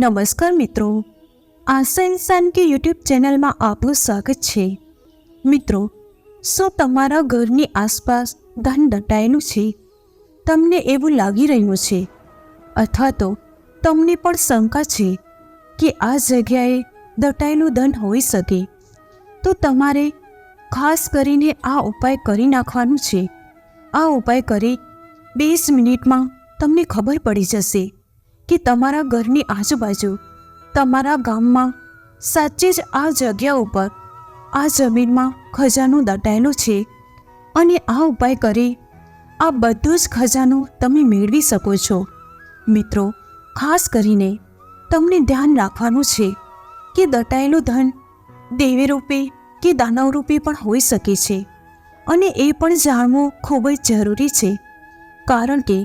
નમસ્કાર મિત્રો. આશા ઇન્સાન કે યુટ્યુબ ચેનલમાં આપનું સ્વાગત છે. મિત્રો, શું તમારા ઘરની આસપાસ ધન દટાયેલું છે? તમને એવું લાગી રહ્યું છે? અથવા તો તમને પણ શંકા છે કે આ જગ્યાએ દટાયેલું ધન હોઈ શકે? તો તમારે ખાસ કરીને આ ઉપાય કરી નાખવાનું છે. આ ઉપાય કરી વીસ મિનિટમાં તમને ખબર પડી જશે. કે તમારા ઘરની આજુબાજુ, તમારા ગામમાં સાચે જ આ જગ્યા ઉપર, આ જમીનમાં ખજાનું દટાયેલું છે અને આ ઉપાય કરી આ બધું જ ખજાનું તમે મેળવી શકો છો. મિત્રો, ખાસ કરીને તમને ધ્યાન રાખવાનું છે કે દટાયેલું ધન દેવી રૂપે કે દાનવ રૂપે પણ હોઈ શકે છે અને એ પણ જાણવું ખૂબ જ જરૂરી છે. કારણ કે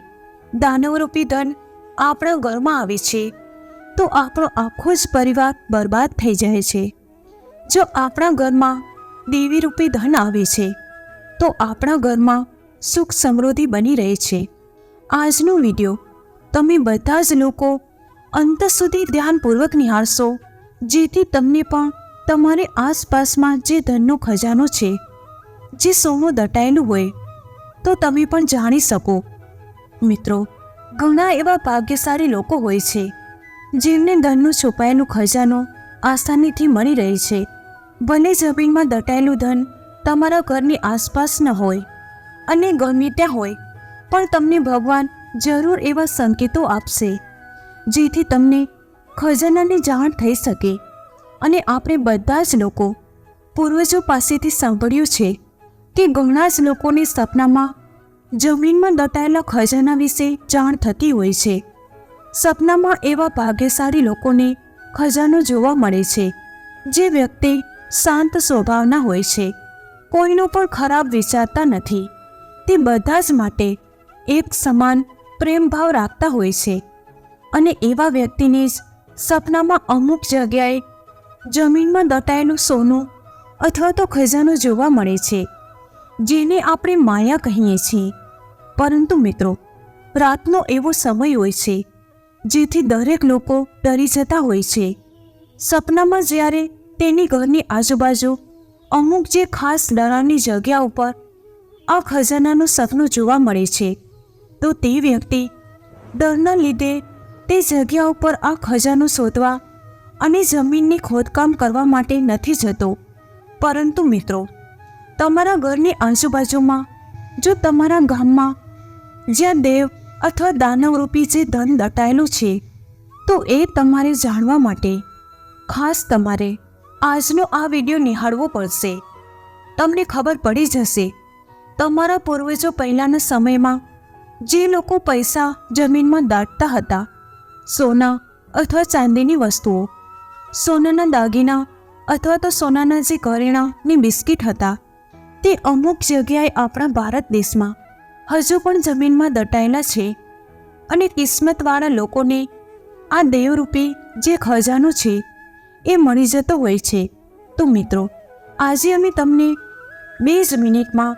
દાનવરૂપી ધન આપણા ઘરમાં આવે છે, તો આપણો આખો જ પરિવાર બરબાદ થઈ જાય છે. જો આપણા ઘરમાં દેવી રૂપી ધન આવે છે, તો આપણા ઘરમાં સુખ સમૃદ્ધિ બની રહે છે. આજનો વીડિયો તમે બધા જ લોકો અંત સુધી ધ્યાનપૂર્વક નિહાળશો, જેથી તમને પણ તમારી આસપાસમાં જે ધનનો ખજાનો છે, જે સોનું દટાયેલું હોય, તો તમે પણ જાણી શકો. મિત્રો ઘણા એવા ભાગ્યશાળી લોકો હોય છે, જેમને ધનનું છુપાયેલું ખજાનો આસાનીથી મળી રહે છે. ભલે જમીનમાં દટાયેલું ધન તમારા ઘરની આસપાસ ન હોય અને ગમે ત્યાં હોય, પણ તમને ભગવાન જરૂર એવા સંકેતો આપશે, જેથી તમને ખજાનાની જાણ થઈ શકે. અને આપણે બધા જ લોકો પૂર્વજો પાસેથી સાંભળ્યું છે કે ઘણા જ લોકોને સપનામાં જમીનમાં દટાયેલા ખજાના વિશે જાણ થતી હોય છે. સપનામાં એવા ભાગ્યશાળી લોકોને ખજાનો જોવા મળે છે, જે વ્યક્તિ શાંત સ્વભાવના હોય છે. કોઈનો પણ ખરાબ વિચારતા નથી. તે બધા જ માટે એક સમાન પ્રેમભાવ રાખતા હોય છે. અને એવા વ્યક્તિને જ સપનામાં અમુક જગ્યાએ જમીનમાં દટાયેલું સોનું અથવા તો ખજાનો જોવા મળે છે, જેને આપણે માયા કહીએ છીએ. પરંતુ મિત્રો, રાતનો એવો સમય હોય છે, જેથી દરેક લોકો ડરી જતા હોય છે. સપનામાં જ્યારે તેની ઘરની આજુબાજુ અમુક જે ખાસ ડરાની જગ્યા ઉપર આ ખજાનાનું સપનું જોવા મળે છે, તો તે વ્યક્તિ ડરના લીધે તે જગ્યા ઉપર આ ખજાનો શોધવા અને જમીનની ખોદકામ કરવા માટે નથી જતો. પરંતુ મિત્રો, તમારા ઘરની આજુબાજુમાં, જો તમારા ગામમાં જ્યાં દેવ અથવા દાનવરૂપી જે ધન દટાયેલું છે, તો એ તમારે જાણવા માટે, ખાસ તમારે આજનો આ વીડિયો નિહાળવો પડશે. તમને ખબર પડી જશે, તમારા પૂર્વજો પહેલાંના સમયમાં જે લોકો પૈસા જમીનમાં દાટતા હતા, સોના અથવા ચાંદીની વસ્તુઓ, સોનાના દાગીના અથવા તો સોનાના જે કરિયાણાની બિસ્કિટ હતા, તે અમુક જગ્યાએ આપણા ભારત દેશમાં હજુ પણ જમીનમાં દટાયેલા છે અને કિસ્મતવાળા લોકોને આ દેવરૂપી જે ખજાનો છે એ મળી જતો હોય છે. તો મિત્રો, આજે અમે તમને બે જ મિનિટમાં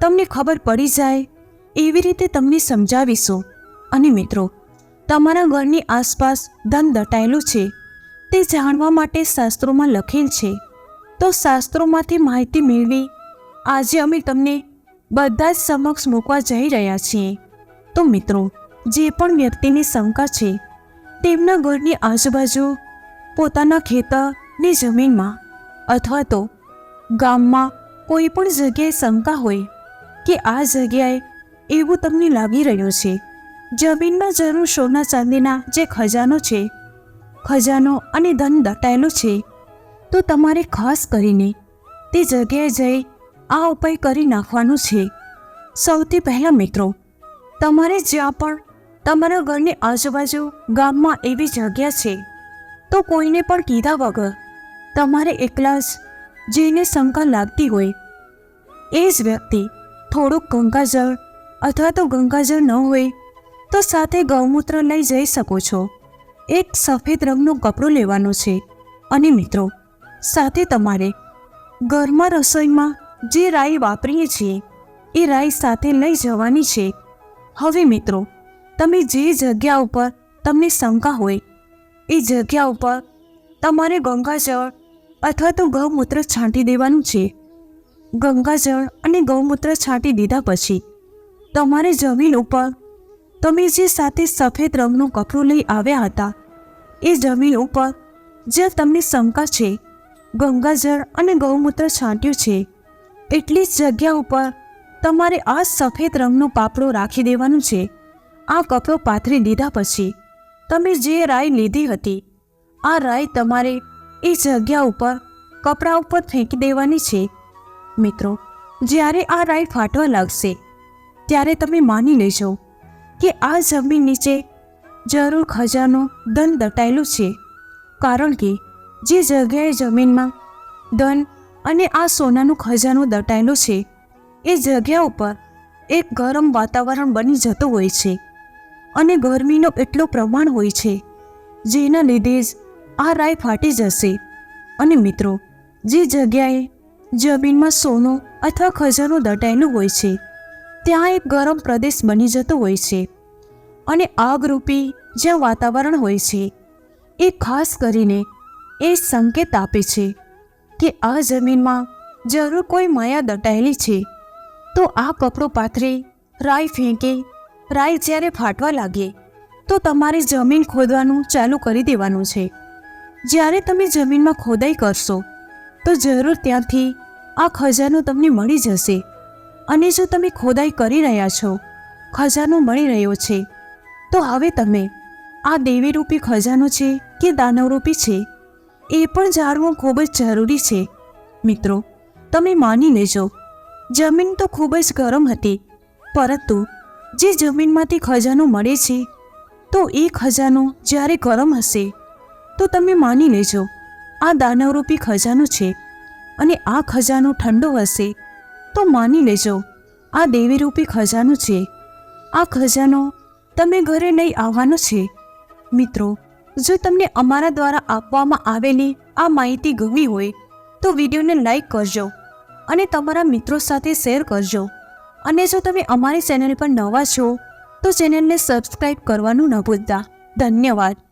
તમને ખબર પડી જાય એવી રીતે તમને સમજાવીશું. અને મિત્રો, તમારા ઘરની આસપાસ ધન દટાયેલું છે તે જાણવા માટે શાસ્ત્રોમાં લખેલ છે. તો શાસ્ત્રોમાંથી માહિતી મેળવી આજે અમે તમને બધા જ સમક્ષ મૂકવા જઈ રહ્યા છીએ તો મિત્રો, જે પણ વ્યક્તિની શંકા છે, તેમના ઘરની આજુબાજુ પોતાના ખેતરની જમીનમાં અથવા તો ગામમાં કોઈ પણ જગ્યાએ શંકા હોય કે આ જગ્યાએ એવું તમને લાગી રહ્યું છે, જમીનમાં જરૂર સોના ચાંદીના જે ખજાનો છે, ખજાનો અને ધન દટાયેલો છે, તો તમારે ખાસ કરીને તે જગ્યાએ જઈ આ ઉપાય કરી નાખવાનો છે. સૌથી પહેલાં મિત્રો, તમારે જ્યાં પણ તમારા ઘરની આજુબાજુ ગામમાં એવી જગ્યા છે, તો કોઈને પણ કીધા વગર તમારે એકલા જ જેને શંકા લાગતી હોય. એ જ વ્યક્તિ થોડુંક ગંગાજળ અથવા તો ગંગાજળ ન હોય, તો સાથે ગૌમૂત્ર લઈ જઈ શકો છો. એક સફેદ રંગનું કપડું લેવાનું છે. અને મિત્રો, સાથે તમારે ઘરમાં રસોઈમાં જે રાઈ વાપરીએ છીએ, એ રાઈ સાથે લઈ જવાની છે. હવે મિત્રો, તમે જે જગ્યા ઉપર તમને શંકા હોય, એ જગ્યા ઉપર તમારે ગંગાજળ અથવા તો ગૌમૂત્ર છાંટી દેવાનું છે. ગંગાજળ અને ગૌમૂત્ર છાંટી દીધા પછી, તમારે જમીન ઉપર તમે જે સાથે સફેદ રંગનું કપડું લઈ આવ્યા હતા, એ જમીન ઉપર જ્યાં તમને શંકા છે, ગંગાજળ અને ગૌમૂત્ર છાંટ્યું છે. એટલી જ જગ્યા ઉપર તમારે આ સફેદ રંગનો પાપડો રાખી દેવાનું છે. આ કપડો પાથરી દીધા પછી તમે જે રાઈ લીધી હતી, આ રાઈ તમારે એ જગ્યા ઉપર કપડા ઉપર ફેંકી દેવાની છે. મિત્રો, જ્યારે આ રાઈ ફાટવા લાગશે, ત્યારે તમે માની લેજો કે આ જમીન નીચે જરૂર ખજાનો ધન દટાયેલું છે. કારણ કે જે જગ્યાએ જમીનમાં ધન અને આ સોનાનું ખજાનો દટાયેલો છે. એ જગ્યા ઉપર એક ગરમ વાતાવરણ બની જતું હોય છે અને ગરમીનો એટલો પ્રમાણ હોય છે, જેના લીધે જ આ રાય ફાટી જશે. અને મિત્રો, જે જગ્યાએ જમીનમાં સોનું અથવા ખજાનો દટાયેલું હોય છે, ત્યાં એક ગરમ પ્રદેશ બની જતો હોય છે. અને આગરૂપી જ્યાં વાતાવરણ હોય છે, એ ખાસ કરીને એ સંકેત આપે છે. કે આ જમીનમાં જરૂર કોઈ માયા દટાયેલી છે, તો આ કપડો પાથરી, રાઈ ફેંકે, રાઈ જ્યારે ફાટવા લાગે, તો તમારે જમીન ખોદવાનું ચાલુ કરી દેવાનું છે. જ્યારે તમે જમીનમાં ખોદાઈ કરશો, તો જરૂર ત્યાંથી આ ખજાનો તમને મળી જશે. અને જો તમે ખોદાઈ કરી રહ્યા છો, ખજાનો મળી રહ્યો છે, તો હવે તમે આ દેવીરૂપી ખજાનો છે કે દાનવરૂપી છે? એ પણ જાણવું ખૂબ જ જરૂરી છે. મિત્રો, તમે માની લેજો, જમીન તો ખૂબ જ ગરમ હતી, પરંતુ જે જમીનમાંથી ખજાનો મળે છે, તો એ ખજાનો જ્યારે ગરમ હશે, તો તમે માની લેજો, આ દાનવરૂપી ખજાનો છે અને આ ખજાનો ઠંડો હશે, તો માની લેજો, આ દેવીરૂપી ખજાનો છે. આ ખજાનો તમે ઘરે લઈ આવવાનો છે. મિત્રો જો તમને અમારા દ્વારા આપવામાં આવેલી આ માહિતી ગમી હોય, તો વિડીયોને લાઈક કરજો અને તમારા મિત્રો સાથે શેર કરજો. અને જો તમે અમારી ચેનલ પર નવા છો, તો ચેનલને સબસ્ક્રાઈબ કરવાનું ન ભૂલતા. ધન્યવાદ.